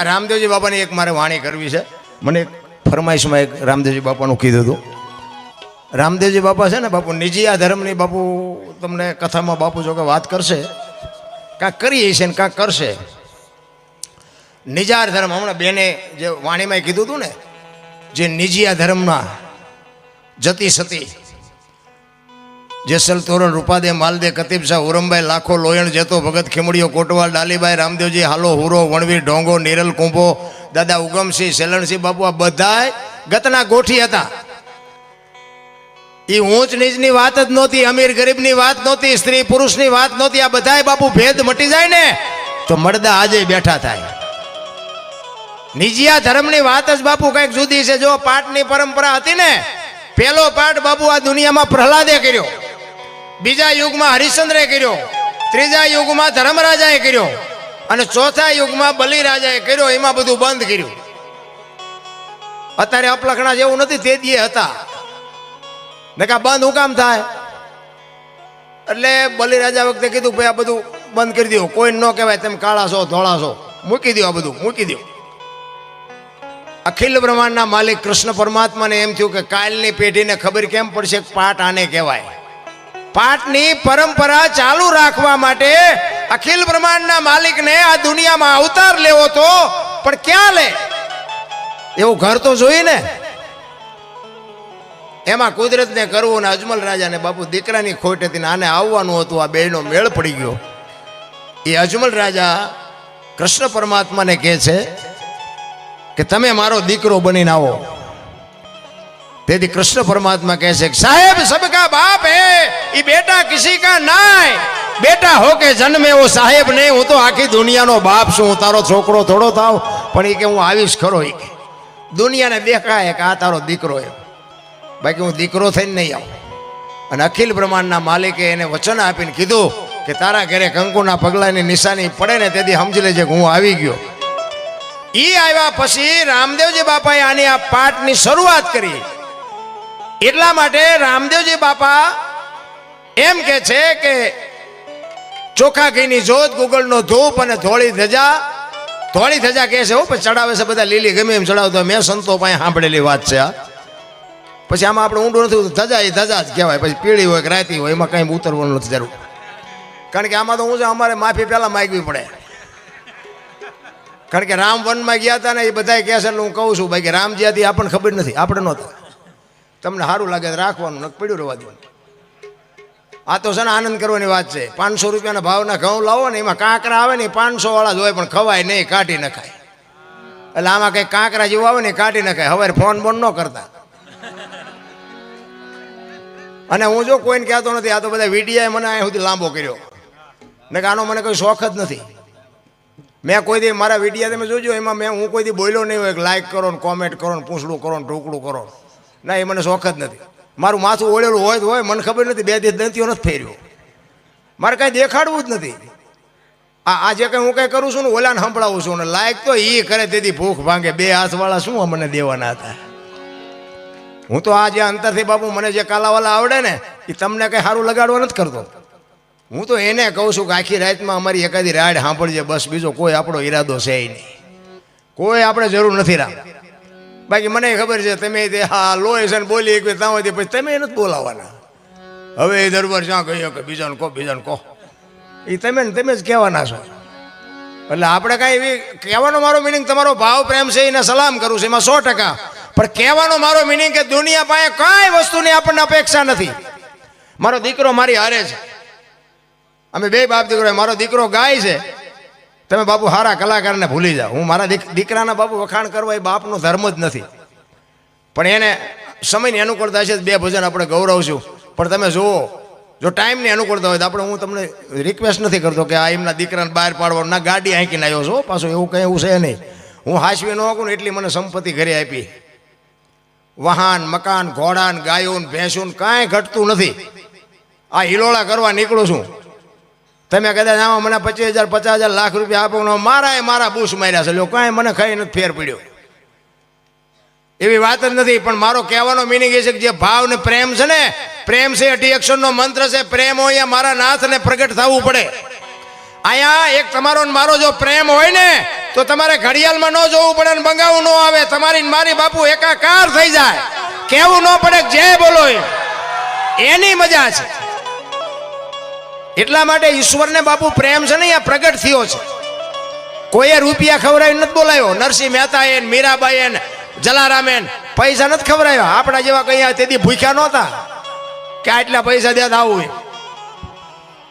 રામદેવજી બાપાની એક મારે વાણી કરવી છે. મને એક ફરમાઈશમાં એક રામદેવજી બાપાનું કીધું હતું. રામદેવજી બાપા છે ને, બાપુ નિજી આ ધર્મની બાપુ તમને કથામાં બાપુ જો કે વાત કરશે. કાંક કરીએ છે ને કાંક કરશે. નિજાર ધર્મ, હમણાં બેને જે વાણીમાં કીધું હતું ને, જે નિજી આ ધર્મના જતી સતી જેસલ તોરણ રૂપાદે માલદે કતીબ ઉરમભાઈ, લાખો, લોયણ, જતો, ભગત ખીમડીઓ કોટવાલ ડાલીભાઈ રામદેવજી, હાલો, હુરો, વણવી, ઢોંગો, નિરલ, કુંભો, દાદા ઉગમસિંહ સેલણસિંહ બાપુ, આ બધાય ગતના ગોઠી હતા. એ ઊંચ નીચની વાત જ નહોતી, અમીર ગરીબની વાત નહોતી, સ્ત્રી પુરુષની વાત નહોતી, આ બધાય બાપુ ભેદ મટી જાય ને, તો મળદા આજે બેઠા થાય. નિજિયા ધર્મની વાત જ બાપુ કંઈક જુદી છે. જો પાઠની પરંપરા હતી ને, પેલો પાઠ બાપુ આ દુનિયામાં પ્રહલાદે કર્યો. બીજા યુગમાં હરિશ્ચંદ્રે કર્યો, ત્રીજા યુગમાં ધર્મરાજાએ કર્યો, અને ચોથા યુગમાં બલિરાજાએ કર્યો, એમાં બધું બંધ કર્યું. અત્યારે અપલખણા જેવું નથી, તે દીએ હતા. નકા બંધ હું કામ થાય? એટલે બલિરાજા વખતે કીધું ભાઈ આ બધું બંધ કરી દો કોઈ ન કહેવાય, તમે કાળા છો, ધોળા છો. મૂકી દો આ બધું, મૂકી દો અખિલ બ્રહ્માંડના માલિક કૃષ્ણ પરમાત્માને એમ થયું કે કાલની પેઢીને ખબર કેમ પડશે પાઠ આને કહેવાય? પાઠની પરંપરા ચાલુ રાખવા માટે અખિલ બ્રહ્માંડના માલિકને આ દુનિયામાં અવતાર લેવો તો પણ ક્યાં લે? એવું ઘર તો જોઈને એમાં કુદરતને કરવું ને અજમલ રાજાને બાપુ દીકરાની ખોટ હતી ને આને આવવાનું હતું, આ બેનો મેળ પડી ગયો. એ અજમલ રાજા કૃષ્ણ પરમાત્માને કહે છે કે તમે મારો દીકરો બનીને આવો. તેથી કૃષ્ણ પરમાત્મા કહે છે, સાહેબ, સબકા બાપ હે એ બેટા કિસી કા નાય? બેટા હો કે જન્મે ઓ સાહેબ નહીં, હું તો આખી દુનિયાનો બાપ છું, હું તારો છોકરો થોડો થાવ. પણ એ કે, હું આવીશ ખરો એ કે. દુનિયાને દેખાય કે આ તારો દીકરો એમ. બાકી હું દીકરો થઈને નહીં આવું. અને અખિલ બ્રહ્માંડના માલિકે એને વચન આપીને કીધું કે, તારા ઘરે કંકુના પગલાની નિશાની પડે ને તેથી સમજી લેજે કે હું આવી ગયો. ઈ આવ્યા પછી રામદેવજી બાપાએ આની આ પાઠની શરૂઆત કરી. એટલા માટે રામદેવજી બાપા એમ કે છે કે ચોખા ઘીની જોત ગુગળનો ધૂપ અને ધોળી ધજા. ધોળી ધજા કહે છે ચડાવે છે બધા લીલી, ગમે એમ ચડાવતો મેં સંતો પાસે સાંભળેલી વાત છે આ પછી આમાં આપણે ઊંડું નથી ધજા એ ધજા જ કહેવાય, પછી પીળી હોય કે રાતી હોય, એમાં કંઈ ઉતરવાનું નથી જરૂર. કારણ કે આમાં તો હું છે, અમારે માફી પહેલાં માગવી પડે. કારણ કે રામ વનમાં ગયા હતા ને એ બધા કહે છે, એટલે હું કહું છું ભાઈ કે રામજી હતી આપણને ખબર નથી, આપણે નહોતા. તમને સારું લાગે રાખવાનું નક પડ્યું રહેવા દેવાનું આ તો છે ને આનંદ કરવાની વાત છે. પાંચસો રૂપિયાના ભાવના ઘઉં લાવો ને, એમાં કાંકરા આવે ને પાંચસો વાળા જ પણ ખવાય નહીં, કાઢી નખાય. એટલે આમાં કંઈ કાંકરા જેવું આવે ને કાઢી નખાય. હવે ફોન બોન ન કરતા. અને હું જો કોઈને કહેતો નથી, આ તો બધા વિડીયાએ મને અહીંયા સુધી લાંબો કર્યો. ને કે આનો મને કોઈ શોખ જ નથી. મેં કોઈ દી મારા વિડીયા તમે જોજો, એમાં મેં હું કોઈ દી બોલ્યો નહીં હોય લાઈક કરો ને કોમેન્ટ કરો ને, પૂછડું કરો ને, ઢોકળું કરો ના, એ મને શોખ જ નથી. મારું માથું ઓળેલું હોય તો હોય, મને ખબર નથી, બે દિવસ દંતીઓ નથી ફેર્યો. મારે કાંઈ દેખાડવું જ નથી. આ આ જે કંઈ હું કંઈ કરું છું ને, ઓલાને સંભળાવું છું ને, લાયક તો એ કરે, તેથી ભૂખ ભાંગે. બે હાથવાળા શું મને દેવાના હતા? હું તો આ જે અંતરથી બાપુ મને જે કાલાવાલા આવડે ને એ તમને કંઈ સારું લગાડવા નથી કરતો. હું તો એને કહું છું કે આખી રાતમાં અમારી એકાદી રાડ સાંભળજે, બસ બીજો કોઈ આપણો ઈરાદો છે નહીં. કોઈ આપણે જરૂર નથી રામ બાકી મને ખબર છે, તમે તે હા લોહી છે ને બોલી એક ત્યાં હોય પછી તમે નથી બોલાવવાના હવે એ દરબાર જ્યાં કહીએ કે બીજાને કહો બીજાને કહો. એ તમે ને તમે જ કહેવાના છો. એટલે આપણે કાંઈ એવી, કહેવાનો મારો મિનિંગ તમારો ભાવ, પ્રેમ છે, એને સલામ કરું છું, એમાં સો ટકા. પણ કહેવાનો મારો મિનિંગ કે દુનિયા પાસે કાંઈ વસ્તુની આપણને અપેક્ષા નથી. મારો દીકરો મારી હારે છે. અમે બે બાપ દીકરો, મારો દીકરો ગાય છે. તમે બાપુ સારા કલાકારને ભૂલી જાઓ. હું મારા દીક- દીકરાના બાપુ વખાણ કરવા એ બાપનો ધર્મ જ નથી. પણ એને સમયની અનુકૂળતા છે, બે ભજન આપણે ગૌરવશું. પણ તમે જુઓ, જો ટાઈમની અનુકૂળતા હોય તો આપણે, હું તમને રિક્વેસ્ટ નથી કરતો કે આ એમના દીકરાને બહાર પાડવાનું ના ગાડી આંકીને આવ્યો છો. પાછું એવું કંઈ એવું છે નહીં. હું હાસવી ન શકું ને એટલી મને સંપત્તિ ઘરે આપી. વાહન મકાન, ઘોડાન, ગાયોન, ભેંસુન કાંઈ ઘટતું નથી. આ હિલોળા કરવા નીકળું છું. તમે કદાચ આમાં મને પચીસ હજાર, પચાસ હજાર લાખ રૂપિયા આપો મારા મારા મારા બૂસ માર્યા છે. લોકો કાંઈ મને ખાઈ નથી ફેર પડ્યો. એવી વાત જ નથી, પણ મારો કહેવાનો મિનિંગ એ છે કે જે ભાવ ને પ્રેમ છે ને, પ્રેમ છે અઢી અક્ષરનો મંત્ર છે. પ્રેમ હોય મારા નાથને પ્રગટ થવું પડે. અહીંયા એક તમારો મારો જો પ્રેમ હોય ને, તો તમારે ઘડિયાળમાં ન જોવું પડે ને બંગાવું ન આવે. તમારી ને મારી બાપુ એકાકાર થઈ જાય. કેવું ન પડે જે બોલો. એની મજા છે. એટલા માટે ઈશ્વરને બાપુ પ્રેમ છે ને, અહીંયા પ્રગટ થયો છે. કોઈએ રૂપિયા ખવડાવી નથી બોલાયો. નરસિંહ મહેતા એન મીરાબાઈ એ જલારામે પૈસા નથી ખવડાવ્યા. આપણા જેવા કઈ તેથી ભૂખ્યા નહોતા કે આટલા પૈસા દે આવું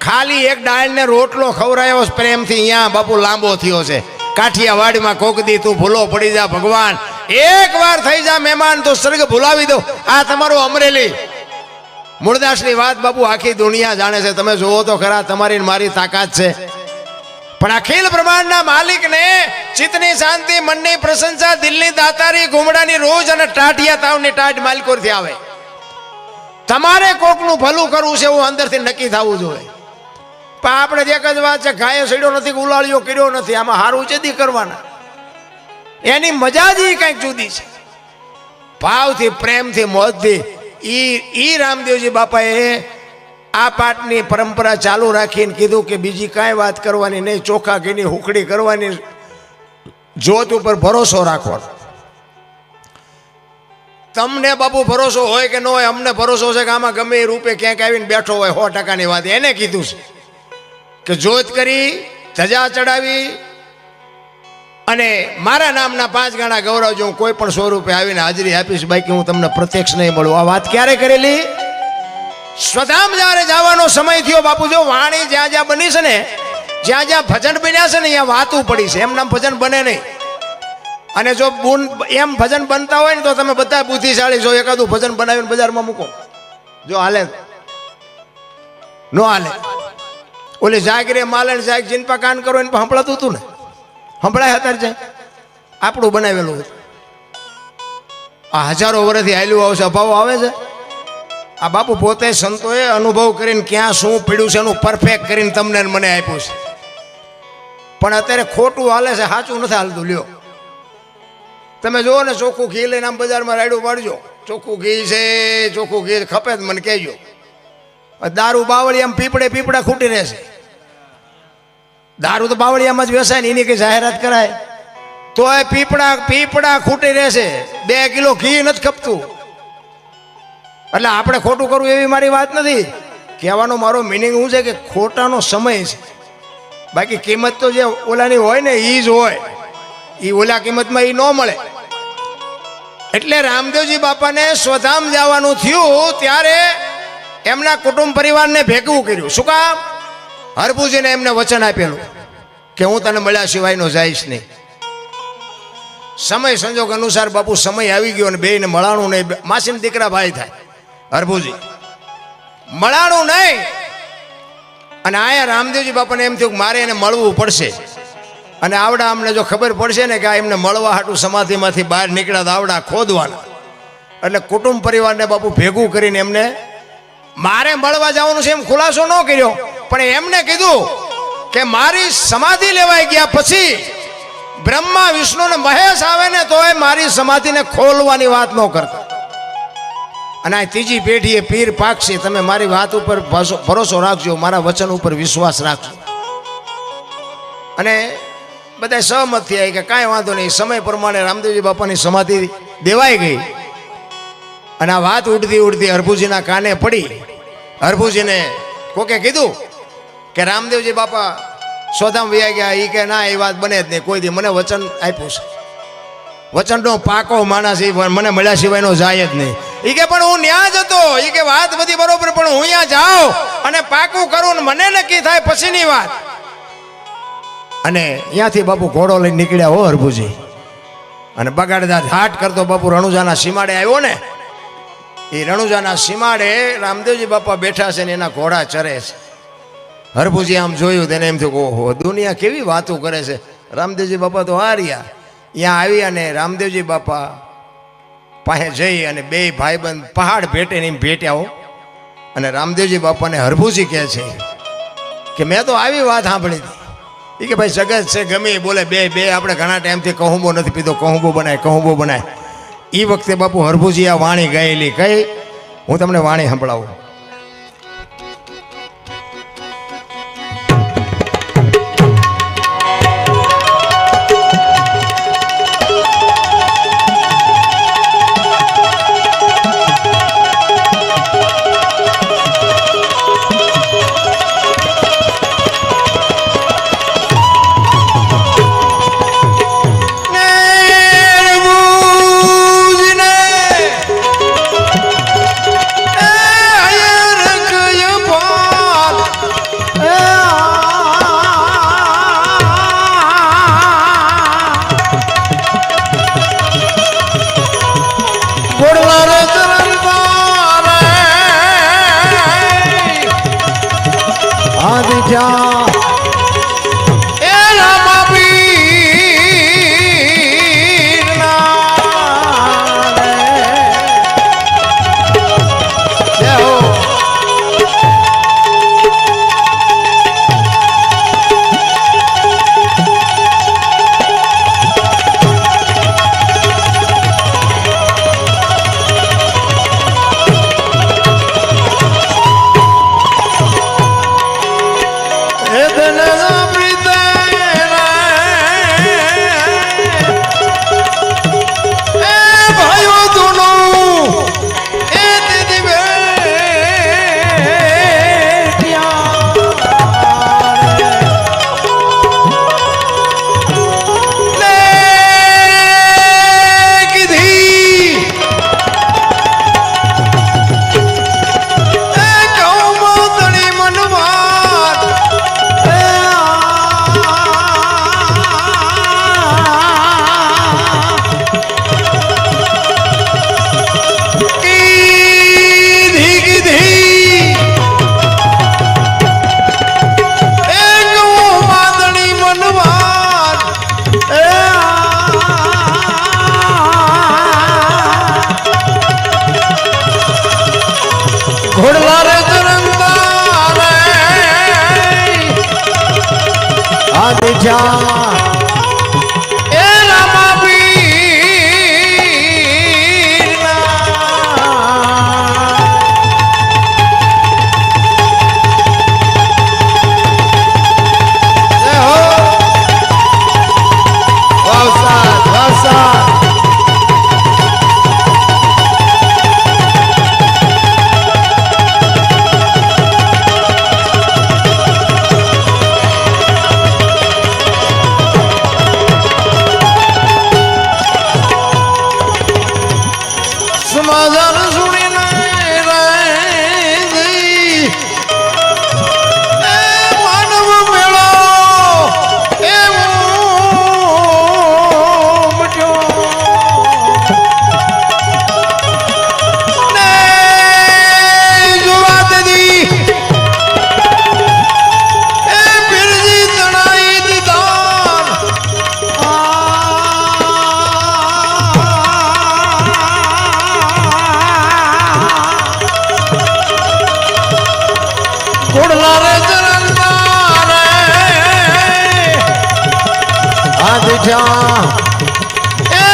ખાલી એક ડાળને રોટલો ખવડાયો પ્રેમથી. અહીંયા બાપુ લાંબો થયો છે. કાઠિયાવાડીમાં કોક દી તું ભૂલો પડી જા ભગવાન. એક વાર થઈ જા મહેમાન, તો સ્વર્ગ ભૂલાવી દો આ તમારું અમરેલી. મૂળદાસની વાત બાપુ આખી દુનિયા જાણે છે. તમે જોવો તો ખરા તમારી મારી તાકાત છે. પણ અખિલ બ્રહ્માંડના માલિકને ચિત્તની શાંતિ, મનની પ્રશંસા, દિલની દાતારી, ઘુમડાની રોજ અને ટાટિયા તાવની ટાટ માલકોરથી આવે. તમારે કોકનું ભલું કરવું છે એવું અંદરથી નક્કી થવું જોઈએ. પણ આપણે જે જ વાત છે ગાયો સડ્યો નથી ઉલાળ્યો કર્યો નથી, આમાં હારું છે દી કરવાના. એની મજા જ કંઈક જુદી છે. ભાવથી, પ્રેમથી, મોજથી ઈ ઈ રામદેવજી બાપાએ આ પાઠની પરંપરા ચાલુ રાખીને કીધું કે બીજી કાંઈ વાત કરવાની નહીં, ચોખા ઘીની હુકડી કરવાની, જોત ઉપર ભરોસો રાખવાનો. તમને બાપુ ભરોસો હોય કે ન હોય, અમને ભરોસો છે કે આમાં ગમે એ રૂપે ક્યાંક આવીને બેઠો હોય, સો ટકાની વાત. એને કીધું છે કે જોત કરી ધજા ચડાવી અને મારા નામના પાંચ ગણા ગૌરવજો, હું કોઈ પણ સ્વરૂપે આવીને હાજરી આપીશ. બાકી હું તમને પ્રત્યક્ષ નહીં મળું આ વાત ક્યારે કરેલી? સ્વધામ જ્યારે જવાનો સમય થયો, બાપુ, જો વાણી જ્યાં જ્યાં બની છે ને, જ્યાં જ્યાં ભજન બન્યા છે ને ત્યાં વાતું પડી છે. એમ નામ ભજન બને નહીં. અને જો બુન, એમ ભજન બનતા હોય ને, તો તમે બધા બુદ્ધિશાળી જો એકાદું ભજન બનાવીને બજારમાં મૂકો. જો હાલે. નો હાલે. ઓલી જાગરે માલણ જાગ જીનપા કાન કરો, એને સંભળાતું હતું ને. સંભળાય અત્યારે છે. આપણું બનાવેલું હતું આ હજારો વર્ષથી હાલ્યું આવશે અભાવ આવે છે. આ બાપુ પોતે સંતોએ અનુભવ કરીને ક્યાં શું પીડ્યું છે એનું પરફેક્ટ કરીને તમને મને આપ્યું છે. પણ અત્યારે ખોટું હાલે છે, સાચું નથી હાલતું, લ્યો. તમે જુઓ ને, ચોખ્ખું ઘી લઈને આમ બજારમાં રાયડું પાડજો ચોખ્ખું ઘી છે, ચોખ્ખું ઘી ખપે મને કહેજો. દારૂ બાવળી આમ પીપળે પીપળા ખૂટી રહેશે. દારૂ તો બાવળિયામાં જ વેસાય ને, એની કઈ જાહેરાત કરાય? તો એ પીપળા પીપળા ખૂટી રહેશે. બે કિલો ઘી નથી ખપતું. એટલે આપણે ખોટું કરવું એવી મારી વાત નથી. કહેવાનો મારો મિનિંગ શું છે કે ખોટાનો સમય છે. બાકી કિંમત તો જે ઓલાની હોય ને એ જ હોય. એ ઓલા કિંમતમાં એ ન મળે. એટલે રામદેવજી બાપાને સ્વધામ જવાનું થયું ત્યારે એમના કુટુંબ પરિવારને ભેગું કર્યું. શું કામ? હરભુજીને એમને વચન આપેલું કે હું તને મળ્યા સિવાયનો જઈશ નહીં. સમય સંજોગ અનુસાર બાપુ સમય આવી ગયો અને બેયને મળાણું નહીં. માસીને દીકરા ભાઈ થાય. હરભુજી, મળાણું નહીં. અને આયા રામદેવજી બાપાને એમ થયું કે મારે એને મળવું પડશે. અને આવડા અમને જો ખબર પડશે ને કે આ એમને મળવા હાટું સમાધિમાંથી બહાર નીકળ્યા તો આવડા ખોદવાના. એટલે કુટુંબ પરિવારને બાપુ ભેગું કરીને એમને, મારે મળવા જવાનું છે એમ ખુલાસો ન કર્યો. પણ એમને કીધું કે મારી સમાધિ લેવાઈ ગયા પછી બ્રહ્મા, વિષ્ણુ ને મહેશ આવે ને તોય મારી સમાધિને ખોલવાની વાત ન કરતા. અને આ ત્રીજી પેઢીએ પીર પાકશે તમે મારી વાત ઉપર ભરોસો રાખજો, મારા વચન ઉપર વિશ્વાસ રાખજો. અને બધા સહમત થયા કે કાંઈ વાંધો નહીં, સમય પ્રમાણે રામદેવજી બાપાની સમાધિ દેવાઈ ગઈ. અને આ વાત ઉડતી ઉડતી હરભુજીના કાને પડી. હરભુજીને કોકે કીધું કે રામદેવજી બાપા સોધામ વ્યા ગયા એ કે ના એ વાત બને જ નહીં. કોઈ દી મને વચન આપ્યું છે. વચનનો પાકો માણસ એ મને મળ્યા સિવાયનો જાય જ નહીં. એ કે પણ હું ન્યા જ હતો. એ કે વાત બધી બરોબર, પણ હું અહીંયા જાઉં અને પાકું કરું ને મને નક્કી થાય પછીની વાત. અને અહીંયાથી બાપુ ઘોડો લઈને નીકળ્યા હો હરભુજી. અને બગાડતા હાટ કરતો બાપુ રણુજાના સીમાડે આવ્યો ને. એ રણુજાના સીમાડે રામદેવજી બાપા બેઠા છે ને એના ઘોડા ચરે છે. હરભુજી આમ જોયું, તેને એમ થયું ઓહો, દુનિયા કેવી વાતો કરે છે? રામદેવજી બાપા તો હાર્યા ત્યાં આવી અને રામદેવજી બાપા પાસે જઈ અને બે ભાઈબંધ પહાડ ભેટે ને ભેટ્યા હો. અને રામદેવજી બાપાને હરભુજી કહે છે કે મેં તો આવી વાત સાંભળી હતી. એ કે ભાઈ, જગત છે ગમે બોલે, બે બે, આપણે ઘણા ટાઈમથી કહુંબો નથી પીધો, કહુંબો બનાય કહુંબો બનાય. એ વખતે બાપુ હરભુજી આ વાણી ગયેલી કઈ? હું તમને વાણી સંભળાવું.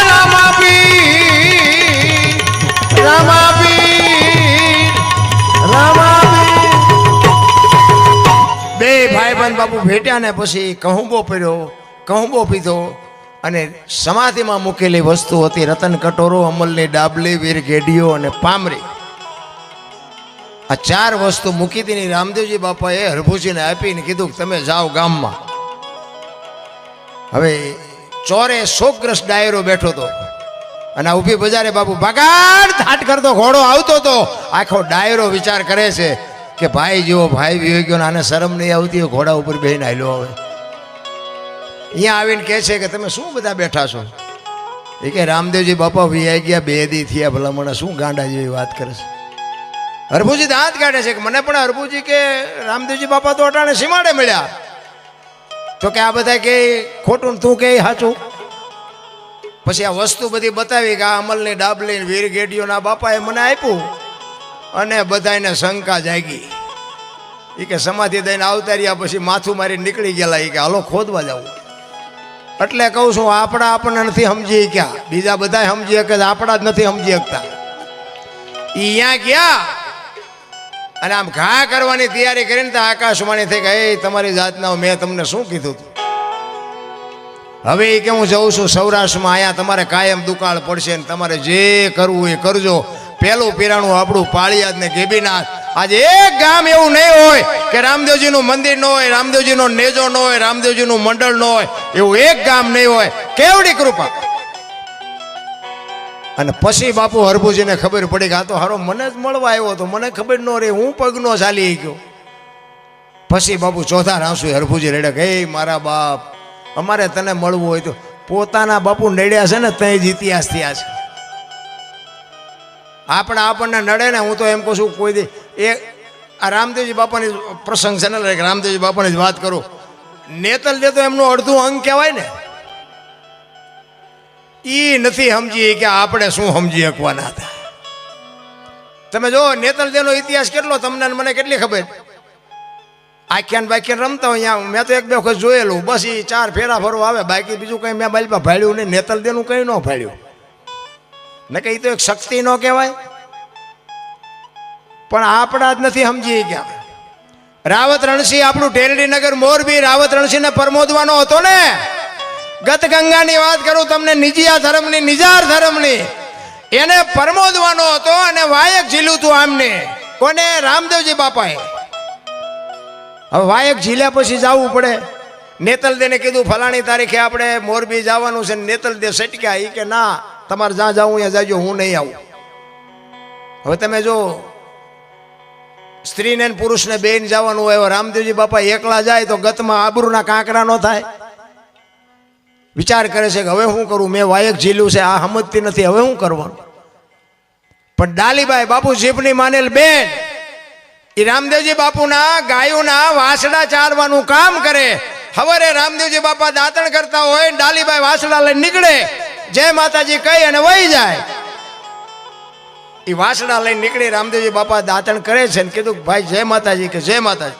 રામાપી રામાપી બે ભાઈબંધ બાપુ ભેટ્યા ને પછી કહુંબો પીડ્યો કહુંબો પીધો અને સમાધિમાં મૂકેલી વસ્તુ હતી રતન કટોરો, અમલની ડાબલી, વીર ગેડીઓ અને પામરી. આ ચાર વસ્તુ મૂકી હતી રામદેવજી બાપાએ હરભુજીને આપીને કીધું કે તમે જાઓ ગામમાં. હવે ચોરે શોકગ્રસ્ત ડાયરો બેઠો હતો અને ઊભી બજારે બાપુ ભગાડ થાટ કરતો, ઘોડો આવતો હતો આખો ડાયરો વિચાર કરે છે કે ભાઈ જેવો ભાઈ વિયો ગયો આને શરમ નહીં આવતી ઘોડા ઉપર બેહીને આવેલો હવે અહીંયા આવીને કહે છે કે તમે શું બધા બેઠા છો? એ કે રામદેવજી બાપા વિયાઈ ગયા, બે દી થયા ભલા મને શું ગાંડા જેવી વાત કરે છે? હરભુજી દાંત કાઢે છે કે મને પણ હરભુજી કે રામદેવજી બાપા તો અટાણે સીમાડે મળ્યા. તો કે આ બધા કે ખોટું તું કે સાચું? પછી આ વસ્તુ બધી બતાવી કે આ અમલની ડાબલી વીર ગેડીઓના બાપાએ મને આપ્યું અને બધાને શંકા જાગી. એ કે સમાધિ દઈને આવતા રહ્યા પછી માથું મારી નીકળી ગયેલા. એ કે હાલો ખોદવા જવું એટલે કહું છું, આપણા આપણને નથી સમજી ક્યાં? બીજા બધા સમજી શકે આપણા જ નથી સમજી શકતા. એ અહીંયા ગયા અને આમ ઘા કરવાની તૈયારી કરીને તો આકાશવાણી થઈ કે એ તમારી જાતના મેં તમને શું કીધું હતું હવે એ કે, હું જઉં છું સૌરાષ્ટ્રમાં, અહીંયા તમારે કાયમ દુકાળ પડશે ને તમારે જે કરવું એ કરજો. પેલું પીરાણું આપણું પાળિયાદ ને ગેબીનાથ. આજે એક ગામ એવું નહીં હોય કે રામદેવજીનું મંદિર ન હોય, રામદેવજીનો નેજો ન હોય, રામદેવજીનું મંડળ ન હોય. એવું એક ગામ નહીં હોય. કેવડી કૃપા. અને પછી બાપુ હરભુજીને ખબર પડી કે આ તો હારો મને જ મળવા આવ્યો તો મને ખબર ન રહી, હું પગનો ચાલી ગયો પછી બાપુ ચોથા રાસુ હરભુજી રેડે કે મારા બાપ, અમારે તને મળવું હોય તો પોતાના બાપુ નડ્યા છે ને તઈ જ ઇતિહાસ થયા છે. આપણે આપણને નડે ને હું તો એમ કહું છું, કોઈ દી એ આ રામદેવજી બાપાની પ્રસંગ છે ને રામદેવજી બાપાની જ વાત કરું. નેતલ દે તો એમનું અડધું અંગ કહેવાય ને. ઈ નથી સમજી કે આપણે શું સમજી શકવાના હતા તમે જો નેતલ દેનો ઇતિહાસ કેટલો, તમને મને કેટલી ખબર? આખ્યાન બાખ્યાન રમતા હોય અહીંયા, મેં તો એક બે વખત જોયેલું. બસ એ ચાર ફેરા ફરવા આવે, બાકી બીજું કંઈ મેં બાલપા ભાડ્યું નહીં, નેતલ દેનું કંઈ ન ભાડ્યું. ને એ તો એક શક્તિ ન કહેવાય. પણ આપણા જ નથી સમજી ગયા રાવત રણસિંહ આપણું ટેરડીનગર મોરબી રાવત રણસિંહને પરમોદવાનો હતો ને? ગત ગંગાની વાત કરું, તમને નિજિયા ધર્મની, નિજાર ધર્મની. એને પરમોદવાનો હતો અને વાયક ઝીલું તું આમને. કોને? રામદેવજી બાપાએ. હવે વાયક ઝીલ્યા પછી જવું પડે. નેતલ દેને કીધું, ફલાણી તારીખે આપણે મોરબી જવાનું છે. નેતલ દે સટક્યા. એ કે, ના, તમારે જ્યાં જવું, ત્યાં જાજો, હું નહીં આવું. હવે તમે જો, સ્ત્રીને પુરુષને બેન જવાનું હોય રામદેવજી બાપા એકલા જાય તો ગતમાં આબરૂના કાંકરા ન થાય. વિચાર કરે છે કે હવે શું કરું? મેં વાયક ઝીલ્યું છે, આ સમજતી નથી, હવે શું કરવાનું? પણ ડાલીબાઈ બાપુ જીભની માનેલ બેન એ રામદેવજી બાપુના ગાયોના વાસડા ચારવાનું કામ કરે. હવારે રામદેવજી બાપા દાંતણ કરતા હોય, ડાલીબાઈ વાસડા લઈને નીકળે. જય માતાજી કહી અને વહી જાય. એ વાસડા લઈને નીકળી રામદેવજી બાપા દાંતણ કરે છે ને કીધું ભાઈ જય માતાજી કે જય માતાજી.